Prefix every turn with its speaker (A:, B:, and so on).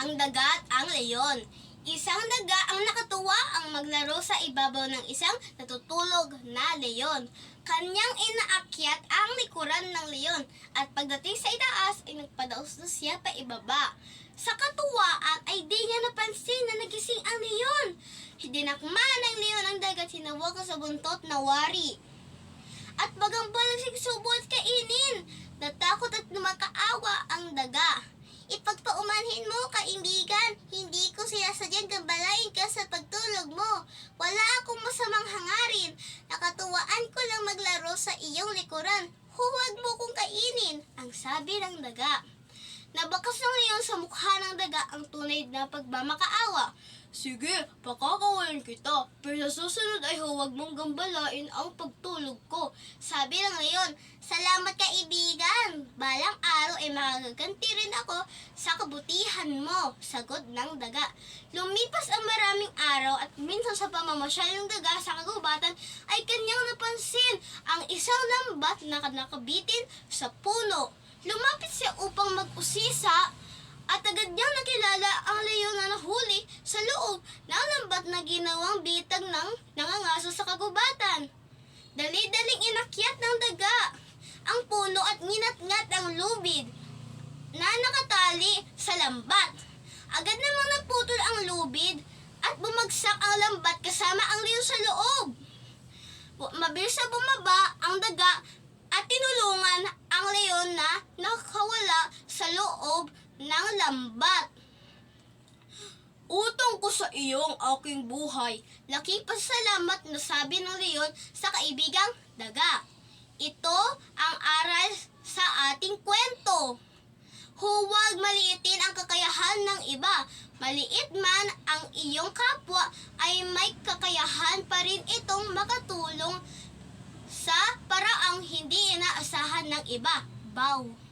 A: ang daga at ang leon. Isang daga ang nakatuwa ang maglaro sa ibabaw ng isang natutulog na leon. Kanyang inaakyat ang likuran ng leon at pagdating sa itaas ay nagpadaos na siya pa ibaba. Sa katuwaan ay di niya napansin na nagising ang leon. Dinakma ng leon ang dagat hinawag sa buntot na wari. At bagang balasig subo at kainin. Natakot at lumakaawa ang daga. Ipagpaumanhin mo, kaibigan. Hindi ko sinasadyang gambalain ka sa pagtulog mo. Wala akong masamang hangarin. Nakatuwaan ko lang maglaro sa iyong likuran. Huwag mo kong kainin, ang sabi ng daga. Nabakas ng leon sa mukha ng daga ang tunay na pagmamakaawa. Sige, pakakawalan kita, pero sa susunod ay huwag mong gambalain ang pagtulog ko. Sabi ng leon, salamat kaibigan. Balang araw ay makagaganti rin ako sa kabutihan mo, sagot ng daga. Lumipas ang maraming araw at minsan sa pamamasyal ng daga sa kagubatan ay kanyang napansin ang isang lambat na nakabitin sa puno. Upang mag-usisa at agad niyang nakilala ang leon na nahuli sa loob ng lambat na ginawang bitag ng nangangaso sa kagubatan. Dali-daling inakyat ng daga ang puno at nginat-ngat ang lubid na nakatali sa lambat. Agad namang naputol ang lubid at bumagsak ang lambat kasama ang leon sa loob. Mabilis na bumaba ang daga at tinulungan ang leon na loob ng lambat. Utong ko sa iyong aking buhay. Laking pasalamat na sabi ng leon sa kaibigang daga. Ito ang aral sa ating kwento. Huwag maliitin ang kakayahan ng iba. Maliit man ang iyong kapwa, ay may kakayahan pa rin itong makatulong sa paraang hindi inaasahan ng iba. Bow.